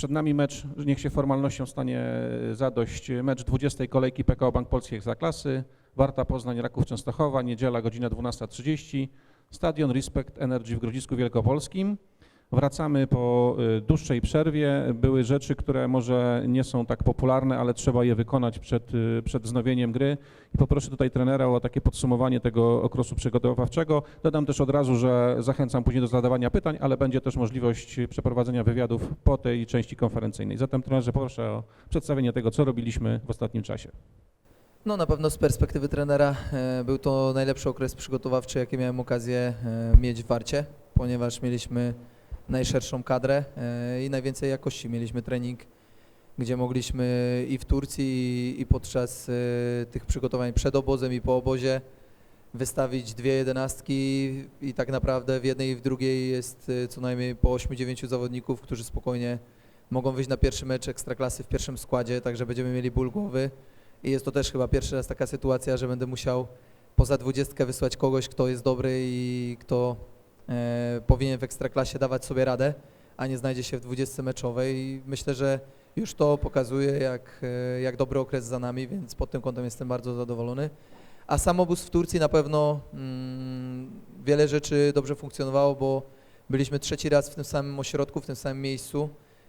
Przed nami mecz, niech się formalnością stanie zadość, mecz 20. kolejki PKO Bank Polski Ekstraklasy, Warta Poznań, Raków Częstochowa, niedziela godzina 12.30, Stadion Respect Energy w Grodzisku Wielkopolskim. Wracamy po y, dłuższej przerwie. Były rzeczy, które może nie są tak popularne, ale trzeba je wykonać przed, y, przed wznowieniem gry. I poproszę tutaj trenera o takie podsumowanie tego okresu przygotowawczego. Dodam też od razu, że zachęcam później do zadawania pytań, ale będzie też możliwość przeprowadzenia wywiadów po tej części konferencyjnej. Zatem trenerze proszę o przedstawienie tego, co robiliśmy w ostatnim czasie. No na pewno z perspektywy trenera e, był to najlepszy okres przygotowawczy, jaki miałem okazję e, mieć w Warcie, ponieważ mieliśmy najszerszą kadrę e, i najwięcej jakości. Mieliśmy trening, gdzie mogliśmy i w Turcji, i, podczas e, tych przygotowań przed obozem i po obozie wystawić dwie jedenastki i tak naprawdę w jednej i w drugiej jest e, co najmniej po 8-9 zawodników, którzy spokojnie mogą wyjść na pierwszy mecz Ekstraklasy w pierwszym składzie, także będziemy mieli ból głowy. I jest to też chyba pierwszy raz taka sytuacja, że będę musiał poza dwudziestkę wysłać kogoś, kto jest dobry i kto powinien w ekstraklasie dawać sobie radę, a nie znajdzie się w dwudziestce meczowej. I myślę, że już to pokazuje, jak, e, jak dobry okres za nami, więc pod tym kątem jestem bardzo zadowolony. A sam obóz w Turcji na pewno mm, wiele rzeczy dobrze funkcjonowało, bo byliśmy trzeci raz w tym samym ośrodku, w tym samym miejscu.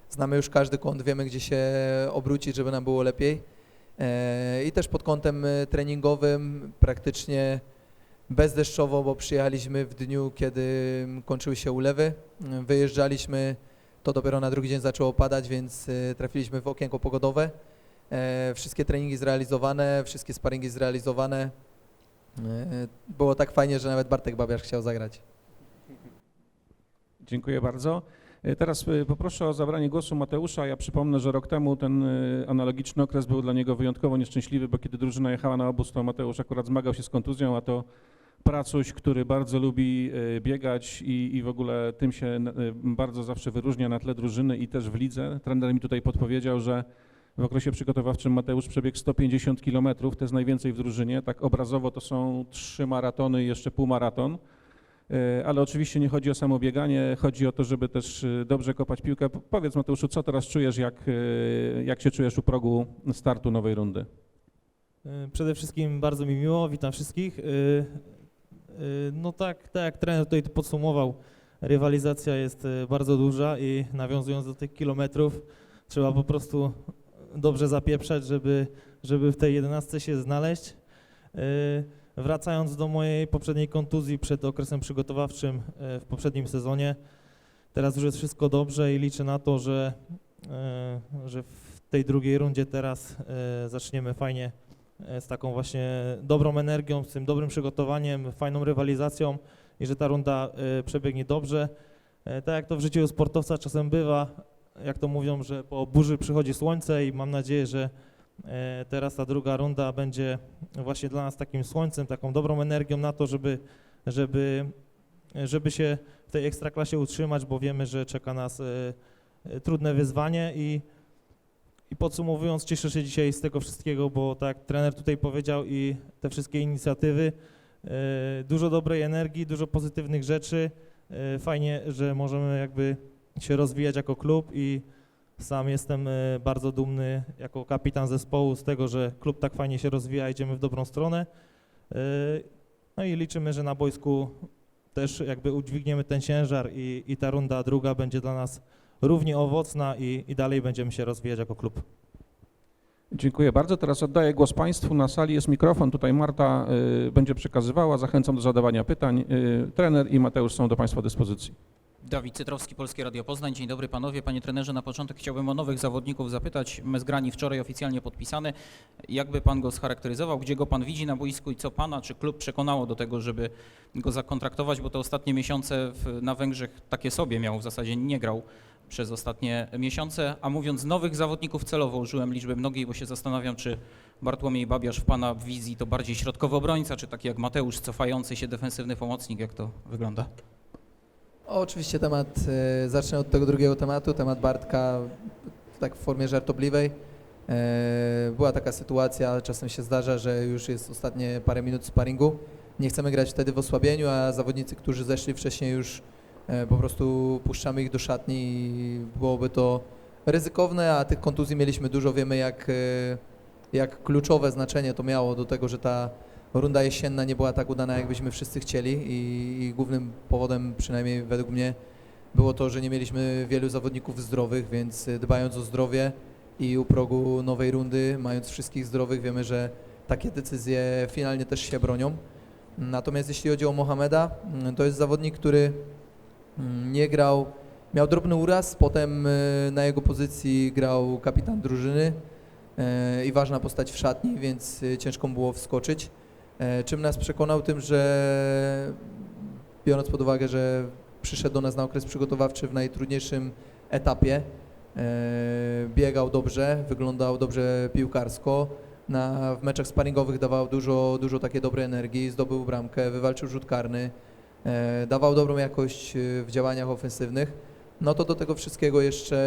Znamy już każdy kąt, wiemy gdzie się obrócić, żeby nam było lepiej. E, I też pod kątem e, treningowym praktycznie bezdeszczowo, bo przyjechaliśmy w dniu, kiedy mm, kończyły się ulewy. Mm, Wyjeżdżaliśmy, to dopiero na drugi dzień zaczęło padać, więc e, trafiliśmy w okienko pogodowe. E, Wszystkie treningi zrealizowane, wszystkie sparingi zrealizowane. E, Było tak fajnie, że nawet Bartek Babiarz chciał zagrać. Dziękuję bardzo. E, Teraz poproszę o zabranie głosu Mateusza. Ja przypomnę, że rok temu ten analogiczny okres był dla niego wyjątkowo nieszczęśliwy, bo kiedy drużyna jechała na obóz, to Mateusz akurat zmagał się z kontuzją, a to pracuś, który bardzo lubi e, biegać i, i w ogóle tym się e, bardzo zawsze wyróżnia na tle drużyny i też w lidze. Trener mi tutaj podpowiedział, że w okresie przygotowawczym Mateusz przebiegł 150 km, to jest najwięcej w drużynie. Tak obrazowo to są trzy maratony i jeszcze półmaraton. E, Ale oczywiście nie chodzi o samo bieganie, chodzi o to, żeby też dobrze kopać piłkę. Powiedz Mateuszu, co teraz czujesz, jak, jak się czujesz u progu startu nowej rundy? Przede wszystkim bardzo mi miło, witam wszystkich. Y, y, No tak, tak jak trener tutaj podsumował, rywalizacja jest y, bardzo duża i nawiązując do tych kilometrów, trzeba po prostu dobrze zapieprzać, żeby, żeby w tej jedenastce się znaleźć. Y, Wracając do mojej poprzedniej kontuzji przed okresem przygotowawczym y, w poprzednim sezonie, teraz już jest wszystko dobrze i liczę na to, że, y, że w tej drugiej rundzie teraz zaczniemy fajnie z taką właśnie dobrą energią, z tym dobrym przygotowaniem, fajną rywalizacją i że ta runda e, przebiegnie dobrze. E, Tak jak to w życiu sportowca czasem bywa, jak to mówią, że po burzy przychodzi słońce i mam nadzieję, że e, teraz ta druga runda będzie właśnie dla nas takim słońcem, taką dobrą energią na to, żeby, żeby, żeby się w tej ekstraklasie utrzymać, bo wiemy, że czeka nas e, e, trudne wyzwanie i i podsumowując, cieszę się dzisiaj z tego wszystkiego, bo tak trener tutaj powiedział i te wszystkie inicjatywy, e, dużo dobrej energii, dużo pozytywnych rzeczy. E, Fajnie, że możemy jakby się rozwijać jako klub i sam jestem e, bardzo dumny jako kapitan zespołu z tego, że klub tak fajnie się rozwija, idziemy w dobrą stronę. No i liczymy, że na boisku też jakby udźwigniemy ten ciężar i, i ta runda druga będzie dla nas równie owocna i, i dalej będziemy się rozwijać jako klub. Dziękuję bardzo. Teraz oddaję głos Państwu. Na sali jest mikrofon. Tutaj Marta y, będzie przekazywała. Zachęcam do zadawania pytań. Y, trener i Mateusz są do Państwa dyspozycji. Dawid Cytrowski, Polskie Radio Poznań. Dzień dobry panowie. Panie trenerze, na początek chciałbym o nowych zawodników zapytać. Mezgrani wczoraj oficjalnie podpisany. Jakby pan go scharakteryzował? Gdzie go pan widzi na boisku i co pana czy klub przekonało do tego, żeby go zakontraktować? Bo te ostatnie miesiące w, na Węgrzech takie sobie miał, w zasadzie nie grał przez ostatnie miesiące. A mówiąc nowych zawodników celowo użyłem liczby mnogiej, bo się zastanawiam, czy Bartłomiej Babiarz w pana wizji to bardziej środkowy obrońca, czy taki jak Mateusz, cofający się defensywny pomocnik. Jak to wygląda? Oczywiście temat, e, zacznę od tego drugiego tematu, temat Bartka tak w formie żartobliwej. E, była taka sytuacja, czasem się zdarza, że już jest ostatnie parę minut sparingu. Nie chcemy grać wtedy w osłabieniu, a zawodnicy, którzy zeszli wcześniej już po prostu puszczamy ich do szatni i byłoby to ryzykowne, a tych kontuzji mieliśmy dużo. Wiemy, jak, e, jak kluczowe znaczenie to miało do tego, że ta runda jesienna nie była tak udana, jakbyśmy wszyscy chcieli i, i głównym powodem, przynajmniej według mnie, było to, że nie mieliśmy wielu zawodników zdrowych, więc e, dbając o zdrowie i u progu nowej rundy, mając wszystkich zdrowych, wiemy, że takie decyzje finalnie też się bronią. Natomiast jeśli chodzi o Mohameda, to jest zawodnik, który nie grał, miał drobny uraz, potem e, na jego pozycji grał kapitan drużyny e, i ważna postać w szatni, więc e, ciężko było wskoczyć. Czym nas przekonał? Tym, że biorąc pod uwagę, że przyszedł do nas na okres przygotowawczy w najtrudniejszym etapie, biegał dobrze, wyglądał dobrze piłkarsko, na, w meczach sparingowych dawał dużo, dużo takiej dobrej energii, zdobył bramkę, wywalczył rzut karny, dawał dobrą jakość e, w działaniach ofensywnych. No to do tego wszystkiego jeszcze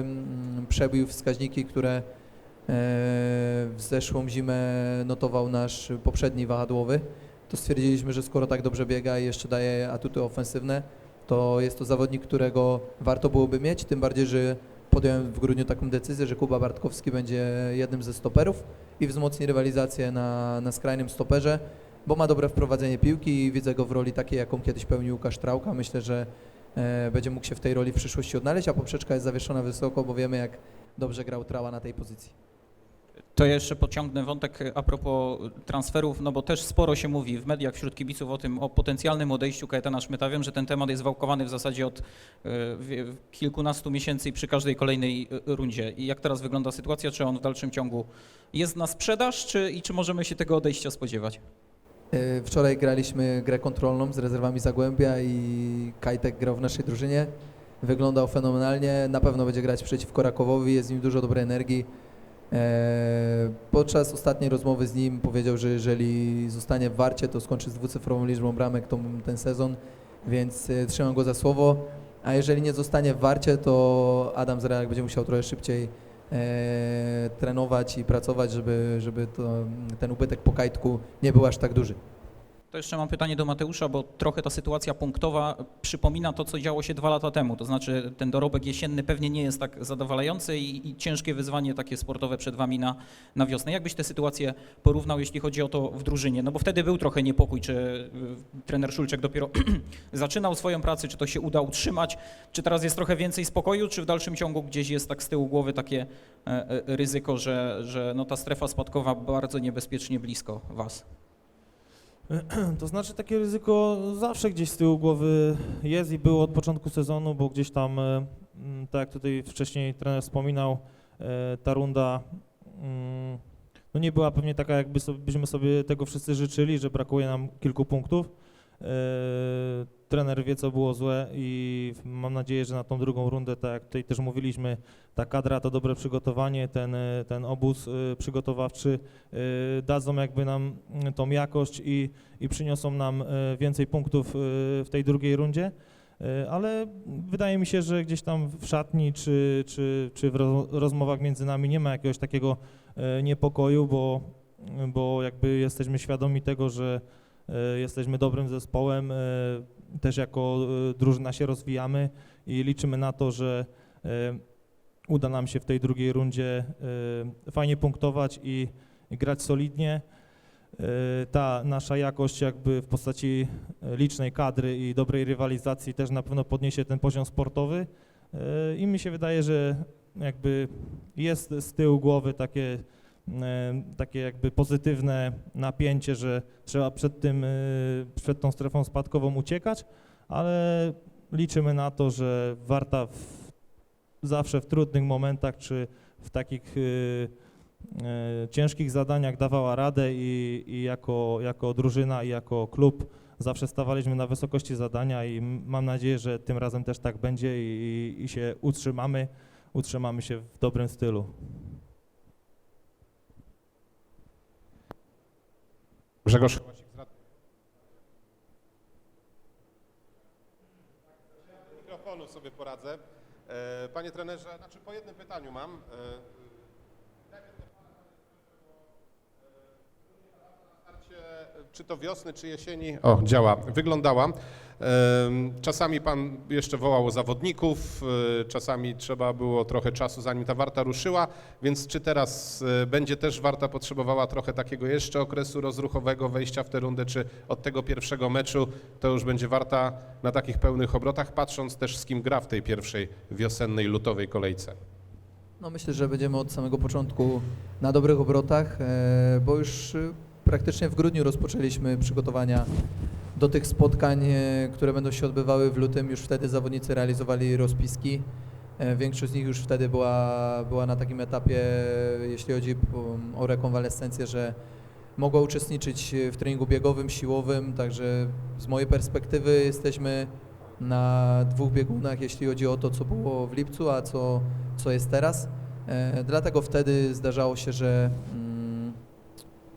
mm, przebił wskaźniki, które e, w zeszłą zimę notował nasz poprzedni wahadłowy. To stwierdziliśmy, że skoro tak dobrze biega i jeszcze daje atuty ofensywne, to jest to zawodnik, którego warto byłoby mieć, tym bardziej, że podjąłem w grudniu taką decyzję, że Kuba Bartkowski będzie jednym ze stoperów i wzmocni rywalizację na, na skrajnym stoperze, bo ma dobre wprowadzenie piłki i widzę go w roli takiej, jaką kiedyś pełnił Łukasz Trałka. Myślę, że e, będzie mógł się w tej roli w przyszłości odnaleźć, a poprzeczka jest zawieszona wysoko, bo wiemy, jak dobrze grał Trała na tej pozycji. To jeszcze pociągnę wątek a propos transferów, no bo też sporo się mówi w mediach wśród kibiców o tym, o potencjalnym odejściu Kajetana Szmyta. Wiem, że ten temat jest wałkowany w zasadzie od e, kilkunastu miesięcy i przy każdej kolejnej e, rundzie. I jak teraz wygląda sytuacja? Czy on w dalszym ciągu jest na sprzedaż, czy, i czy możemy się tego odejścia spodziewać? E, Wczoraj graliśmy grę kontrolną z rezerwami Zagłębia i Kajtek grał w naszej drużynie. Wyglądał fenomenalnie, na pewno będzie grać przeciwko Rakowowi, jest w nim dużo dobrej energii. E, Podczas ostatniej rozmowy z nim powiedział, że jeżeli zostanie w Warcie, to skończy z dwucyfrową liczbą bramek ten sezon, więc e, trzymam go za słowo. A jeżeli nie zostanie w Warcie, to Adam Zreak będzie musiał trochę szybciej trenować i pracować, żeby, żeby to, ten ubytek po kajtku nie był aż tak duży. To jeszcze mam pytanie do Mateusza, bo trochę ta sytuacja punktowa przypomina to, co działo się dwa lata temu. To znaczy ten dorobek jesienny pewnie nie jest tak zadowalający i, i ciężkie wyzwanie takie sportowe przed wami na, na wiosnę. Jak byś tę sytuację porównał, jeśli chodzi o to w drużynie? No bo wtedy był trochę niepokój, czy y, trener Szulczek dopiero zaczynał swoją pracę, czy to się uda utrzymać, czy teraz jest trochę więcej spokoju, czy w dalszym ciągu gdzieś jest tak z tyłu głowy takie e, e, ryzyko, że, że no ta strefa spadkowa bardzo niebezpiecznie blisko was? To znaczy takie ryzyko zawsze gdzieś z tyłu głowy jest i było od początku sezonu, bo gdzieś tam, e, mm, tak jak tutaj wcześniej trener wspominał, e, ta runda mm, no nie była pewnie taka, jakby sobie, sobie tego wszyscy życzyli, że brakuje nam kilku punktów. E, Trener wie, co było złe i mam nadzieję, że na tą drugą rundę, tak jak tutaj też mówiliśmy, ta kadra, to dobre przygotowanie, ten, e, ten obóz e, przygotowawczy e, dadzą jakby nam tą jakość i, i przyniosą nam więcej punktów w tej drugiej rundzie. Ale wydaje mi się, że gdzieś tam w szatni czy, czy, czy w ro- rozmowach między nami nie ma jakiegoś takiego niepokoju, bo, bo jakby jesteśmy świadomi tego, że jesteśmy dobrym zespołem, e, też jako e, drużyna się rozwijamy i liczymy na to, że e, uda nam się w tej drugiej rundzie e, fajnie punktować i, grać solidnie. E, Ta nasza jakość jakby w postaci e, licznej kadry i dobrej rywalizacji też na pewno podniesie ten poziom sportowy E, i mi się wydaje, że jakby jest z tyłu głowy takie, e, takie jakby pozytywne napięcie, że trzeba przed tym, e, przed tą strefą spadkową uciekać, ale liczymy na to, że Warta w, zawsze w trudnych momentach czy w takich e, e, ciężkich zadaniach dawała radę i, i jako, jako drużyna i jako klub zawsze stawaliśmy na wysokości zadania i mam nadzieję, że tym razem też tak będzie i, i się utrzymamy, utrzymamy się w dobrym stylu. Grzegorz mikrofonu sobie poradzę. E, Panie trenerze, znaczy po jednym pytaniu mam. E, najpierw do pana, panie trenerze, bo, e, na starcie czy to wiosny, czy jesieni, o działa, wyglądała. Czasami pan jeszcze wołał zawodników, e, czasami trzeba było trochę czasu zanim ta warta ruszyła, więc czy teraz e, będzie też warta potrzebowała trochę takiego jeszcze okresu rozruchowego wejścia w tę rundę, czy od tego pierwszego meczu to już będzie warta na takich pełnych obrotach, patrząc też z kim gra w tej pierwszej wiosennej, lutowej kolejce? No myślę, że będziemy od samego początku na dobrych obrotach, e, bo już praktycznie w grudniu rozpoczęliśmy przygotowania do tych spotkań, e, które będą się odbywały w lutym. Już wtedy zawodnicy realizowali rozpiski. E, Większość z nich już wtedy była, była na takim etapie, jeśli chodzi o- rekonwalescencję, że mogła uczestniczyć w treningu biegowym, siłowym, także z mojej perspektywy jesteśmy na dwóch biegunach, jeśli chodzi o to, co było w lipcu, a co, co jest teraz. E, dlatego wtedy zdarzało się, że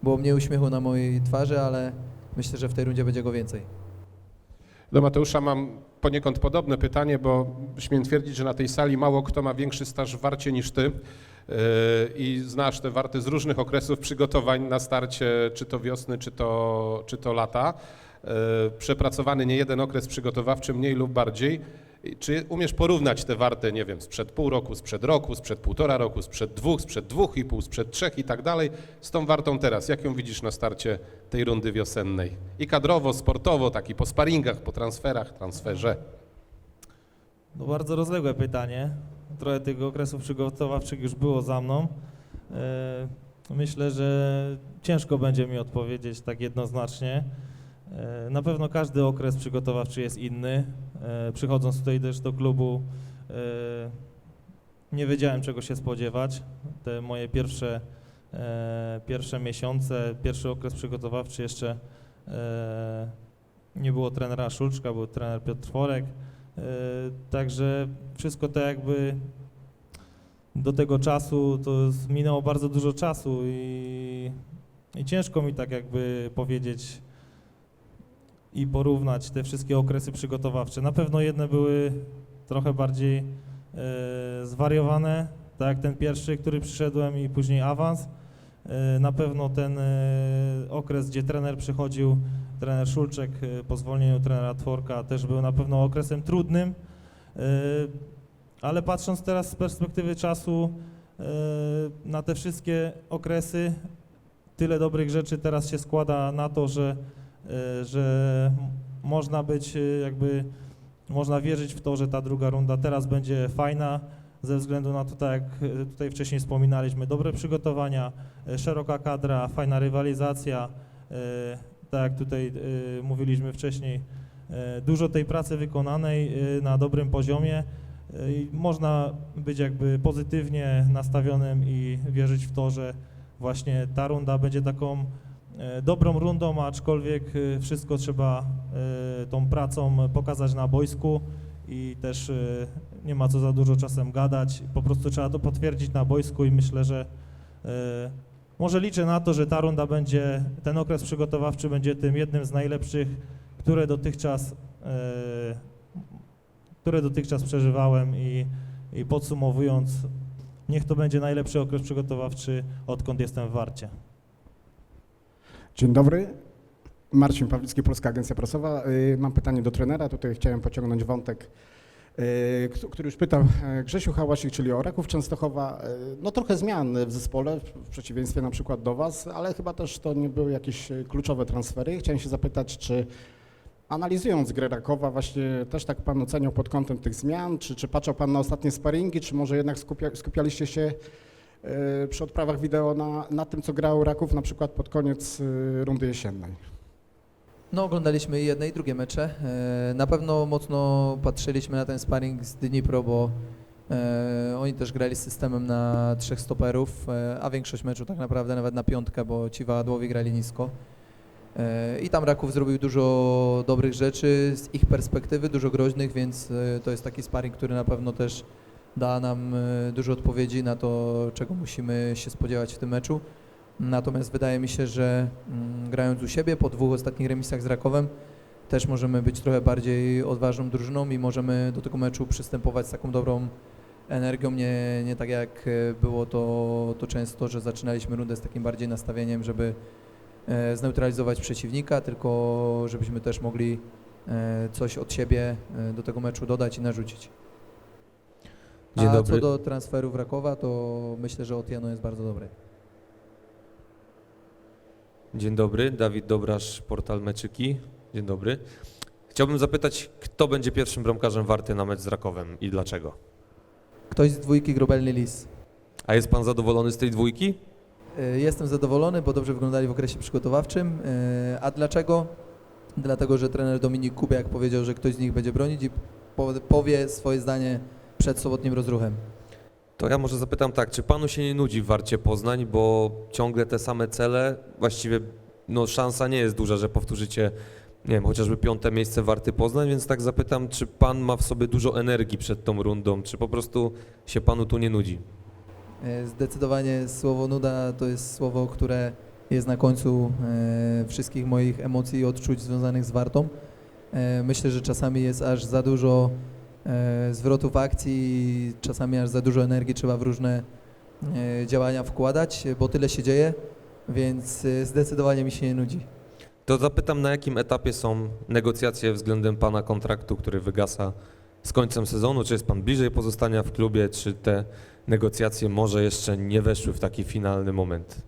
było mniej uśmiechu na mojej twarzy, ale myślę, że w tej rundzie będzie go więcej. Do Mateusza mam poniekąd podobne pytanie, bo śmiem twierdzić, że na tej sali mało kto ma większy staż w warcie niż ty yy, i znasz te warty z różnych okresów przygotowań na starcie, czy to wiosny, czy to, czy to lata. Yy, Przepracowany nie jeden okres przygotowawczy, mniej lub bardziej. Czy umiesz porównać te warty, nie wiem, sprzed pół roku, sprzed roku, sprzed półtora roku, sprzed dwóch, sprzed dwóch i pół, sprzed trzech i tak dalej, z tą wartą teraz? Jak ją widzisz na starcie tej rundy wiosennej? I kadrowo, sportowo, tak i po sparingach, po transferach, transferze. No bardzo rozległe pytanie. Trochę tych okresów przygotowawczych już było za mną. E, Myślę, że ciężko będzie mi odpowiedzieć tak jednoznacznie. E, Na pewno każdy okres przygotowawczy jest inny. E, Przychodząc tutaj też do klubu e, nie wiedziałem czego się spodziewać. Te moje pierwsze, pierwsze miesiące, pierwszy okres przygotowawczy jeszcze nie było trenera Szulczka, był trener Piotr Tworek. E, Także wszystko to jakby do tego czasu to minęło bardzo dużo czasu i, i ciężko mi tak jakby powiedzieć i porównać te wszystkie okresy przygotowawcze. Na pewno jedne były trochę bardziej e, zwariowane, tak jak ten pierwszy, który przyszedłem i później awans. E, na pewno ten e, okres, gdzie trener przychodził, trener Szulczek e, po zwolnieniu trenera Tworka też był na pewno okresem trudnym, e, ale patrząc teraz z perspektywy czasu e, na te wszystkie okresy, tyle dobrych rzeczy teraz się składa na to, że, że m- można być e, jakby, można wierzyć w to, że ta druga runda teraz będzie fajna, ze względu na to, tak jak e, tutaj wcześniej wspominaliśmy, dobre przygotowania, e, szeroka kadra, fajna rywalizacja, e, tak jak tutaj e, mówiliśmy wcześniej, e, dużo tej pracy wykonanej e, na dobrym poziomie e, i można być jakby pozytywnie nastawionym i wierzyć w to, że właśnie ta runda będzie taką e, dobrą rundą, aczkolwiek e, wszystko trzeba e, tą pracą pokazać na boisku i też e, nie ma co za dużo czasem gadać, po prostu trzeba to potwierdzić na boisku i myślę, że e, może liczę na to, że ta runda będzie, ten okres przygotowawczy będzie tym jednym z najlepszych, które dotychczas, e, które dotychczas przeżywałem i, i podsumowując, niech to będzie najlepszy okres przygotowawczy, odkąd jestem w Warcie. Dzień dobry. Marcin Pawlicki, Polska Agencja Prasowa. Y, Mam pytanie do trenera. Tutaj chciałem pociągnąć wątek, y, który już pytał e, Grzesiu Hałasik, czyli o Raków Częstochowa. Y, No trochę zmian w zespole, w- przeciwieństwie na przykład do Was, ale chyba też to nie były jakieś kluczowe transfery. Chciałem się zapytać, czy analizując grę Rakowa, właśnie też tak Pan oceniał pod kątem tych zmian, czy, czy patrzał Pan na ostatnie sparingi, czy może jednak skupia, skupialiście się przy odprawach wideo na, na tym, co grał Raków na przykład pod koniec e, rundy jesiennej? No, oglądaliśmy jedne i drugie mecze. E, Na pewno mocno patrzyliśmy na ten sparring z Dnipro, bo e, oni też grali systemem na trzech stoperów, e, a większość meczu tak naprawdę nawet na piątkę, bo ci wahadłowi grali nisko. E, I tam Raków zrobił dużo dobrych rzeczy z ich perspektywy, dużo groźnych, więc e, to jest taki sparring, który na pewno też da nam e, dużo odpowiedzi na to, czego musimy się spodziewać w tym meczu. Natomiast wydaje mi się, że mm, grając u siebie po dwóch ostatnich remisach z Rakowem też możemy być trochę bardziej odważną drużyną i możemy do tego meczu przystępować z taką dobrą energią, nie, nie tak jak e, było to, to często, że zaczynaliśmy rundę z takim bardziej nastawieniem, żeby e, zneutralizować przeciwnika, tylko żebyśmy też mogli e, coś od siebie e, do tego meczu dodać i narzucić. Dzień A dobry. co do transferów Rakowa, to myślę, że Otieno jest bardzo dobry. Dzień dobry, Dawid Dobrasz, portal Meczyki. Dzień dobry. Chciałbym zapytać, kto będzie pierwszym bramkarzem Warty na mecz z Rakowem i dlaczego? Ktoś z dwójki Grobelny Lis. A jest pan zadowolony z tej dwójki? E, Jestem zadowolony, bo dobrze wyglądali w okresie przygotowawczym. E, A dlaczego? Dlatego, że trener Dominik Kubiak powiedział, że ktoś z nich będzie bronić i po- powie swoje zdanie przed sobotnim rozruchem. To ja może zapytam tak, czy panu się nie nudzi w Warcie Poznań, bo ciągle te same cele, właściwie no, szansa nie jest duża, że powtórzycie, nie wiem, chociażby piąte miejsce Warty Poznań, więc tak zapytam, czy pan ma w sobie dużo energii przed tą rundą, czy po prostu się panu tu nie nudzi? E, Zdecydowanie słowo nuda to jest słowo, które jest na końcu e, wszystkich moich emocji i odczuć związanych z Wartą. E, Myślę, że czasami jest aż za dużo zwrotów akcji czasami aż za dużo energii trzeba w różne e, działania wkładać, bo tyle się dzieje, więc e, zdecydowanie mi się nie nudzi. To zapytam, na jakim etapie są negocjacje względem pana kontraktu, który wygasa z końcem sezonu? Czy jest pan bliżej pozostania w klubie, czy te negocjacje może jeszcze nie weszły w taki finalny moment?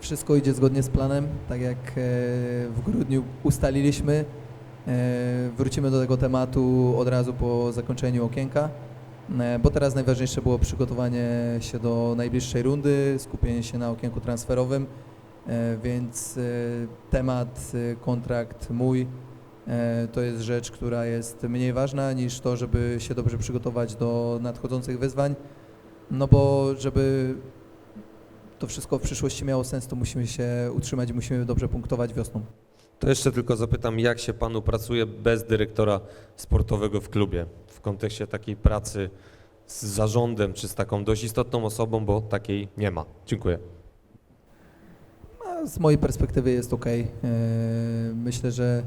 Wszystko idzie zgodnie z planem, tak jak e, w grudniu ustaliliśmy. E, Wrócimy do tego tematu od razu po zakończeniu okienka, e, bo teraz najważniejsze było przygotowanie się do najbliższej rundy, skupienie się na okienku transferowym, e, więc temat, kontrakt mój to jest rzecz, która jest mniej ważna niż to, żeby się dobrze przygotować do nadchodzących wyzwań, no bo żeby to wszystko w przyszłości miało sens, to musimy się utrzymać i musimy dobrze punktować wiosną. To jeszcze tylko zapytam, jak się panu pracuje bez dyrektora sportowego w klubie, w kontekście takiej pracy z zarządem, czy z taką dość istotną osobą, bo takiej nie ma. Dziękuję. A z mojej perspektywy jest ok. Myślę, że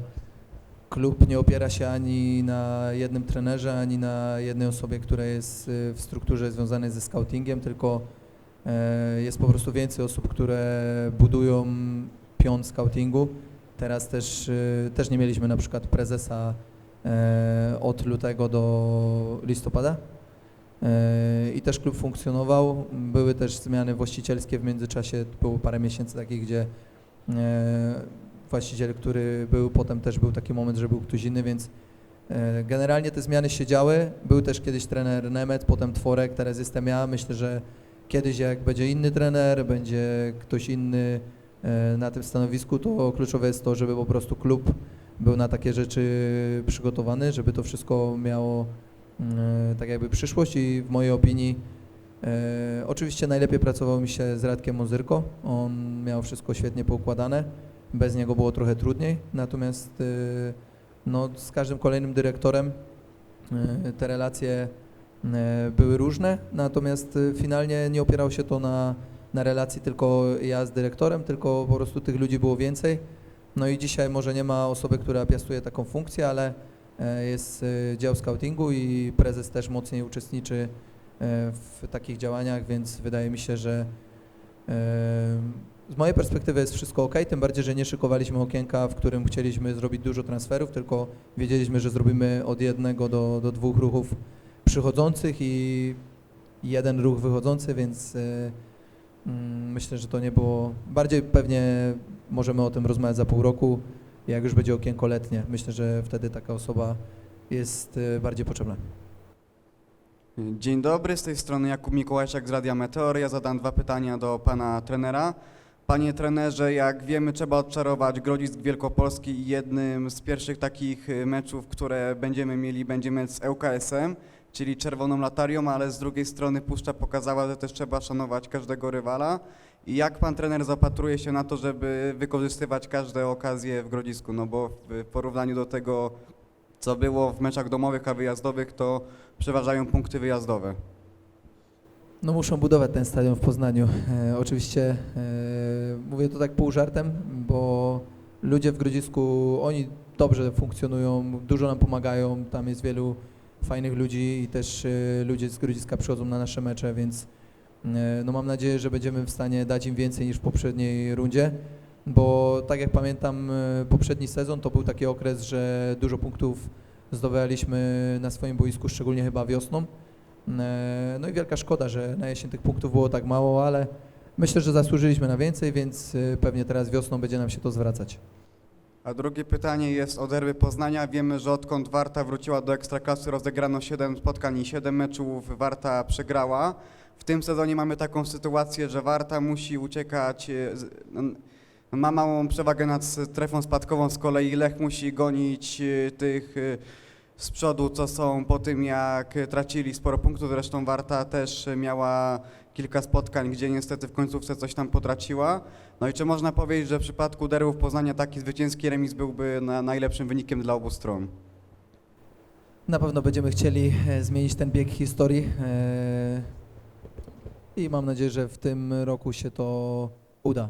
klub nie opiera się ani na jednym trenerze, ani na jednej osobie, która jest y, w strukturze związanej ze scoutingiem, tylko e, jest po prostu więcej osób, które budują pion scoutingu. Teraz też, y, też nie mieliśmy na przykład prezesa e, od lutego do listopada. E, I też klub funkcjonował. Były też zmiany właścicielskie w międzyczasie. Było parę miesięcy takich, gdzie e, właściciel, który był potem też był taki moment, że był ktoś inny, więc generalnie te zmiany się działy. Był też kiedyś trener Nemet, potem Tworek, teraz jestem ja. Myślę, że kiedyś jak będzie inny trener, będzie ktoś inny na tym stanowisku, to kluczowe jest to, żeby po prostu klub był na takie rzeczy przygotowany, żeby to wszystko miało e, tak jakby przyszłość i w mojej opinii e, oczywiście najlepiej pracowało mi się z Radkiem Mozyrko. On miał wszystko świetnie poukładane. Bez niego było trochę trudniej, natomiast e, no, z każdym kolejnym dyrektorem e, te relacje e, były różne, natomiast e, finalnie nie opierało się to na, na relacji tylko ja z dyrektorem, tylko po prostu tych ludzi było więcej. No i dzisiaj może nie ma osoby, która piastuje taką funkcję, ale e, jest e, dział scoutingu i prezes też mocniej uczestniczy e, w takich działaniach, więc wydaje mi się, że z mojej perspektywy jest wszystko ok, tym bardziej, że nie szykowaliśmy okienka, w którym chcieliśmy zrobić dużo transferów, tylko wiedzieliśmy, że zrobimy od jednego do, do dwóch ruchów przychodzących i jeden ruch wychodzący, więc myślę, że to nie było. Bardziej pewnie możemy o tym rozmawiać za pół roku, jak już będzie okienko letnie. Myślę, że wtedy taka osoba jest e, bardziej potrzebna. Dzień dobry, z tej strony Jakub Mikołajczak z Radia Meteor. Ja zadam dwa pytania do pana trenera. Panie trenerze, jak wiemy, trzeba odczarować Grodzisk Wielkopolski i jednym z pierwszych takich y, meczów, które będziemy mieli, będzie mecz z ŁKS-em, czyli Czerwoną Latarią, ale z drugiej strony Puszcza pokazała, że też trzeba szanować każdego rywala. I jak pan trener zapatruje się na to, żeby wykorzystywać każde okazje w Grodzisku? No bo w porównaniu do tego, co było w meczach domowych, a wyjazdowych, to przeważają punkty wyjazdowe. No muszą budować ten stadion w Poznaniu. E, oczywiście e, mówię to tak pół żartem, bo ludzie w Grodzisku, oni dobrze funkcjonują, dużo nam pomagają, tam jest wielu fajnych ludzi i też e, ludzie z Grodziska przychodzą na nasze mecze, więc e, no mam nadzieję, że będziemy w stanie dać im więcej niż w poprzedniej rundzie. bo tak jak pamiętam e, poprzedni sezon, to był taki okres, że dużo punktów zdobywaliśmy na swoim boisku, szczególnie chyba wiosną. No i wielka szkoda, że na jesień tych punktów było tak mało, ale myślę, że zasłużyliśmy na więcej, więc pewnie teraz wiosną będzie nam się to zwracać. A drugie pytanie jest o derby Poznania. Wiemy, że odkąd Warta wróciła do Ekstraklasy rozegrano 7 spotkań i 7 meczów Warta przegrała. W tym sezonie mamy taką sytuację, że Warta musi uciekać, e, z- no, ma małą przewagę nad strefą spadkową, z kolei Lech musi gonić e, tych e, z przodu, co są po tym, jak tracili sporo punktów. Zresztą Warta też miała kilka spotkań, gdzie niestety w końcówce coś tam potraciła. No i czy można powiedzieć, że w przypadku derbów Poznania taki zwycięski remis byłby na najlepszym wynikiem dla obu stron? Na pewno będziemy chcieli e, zmienić ten bieg historii e, i mam nadzieję, że w tym roku się to uda.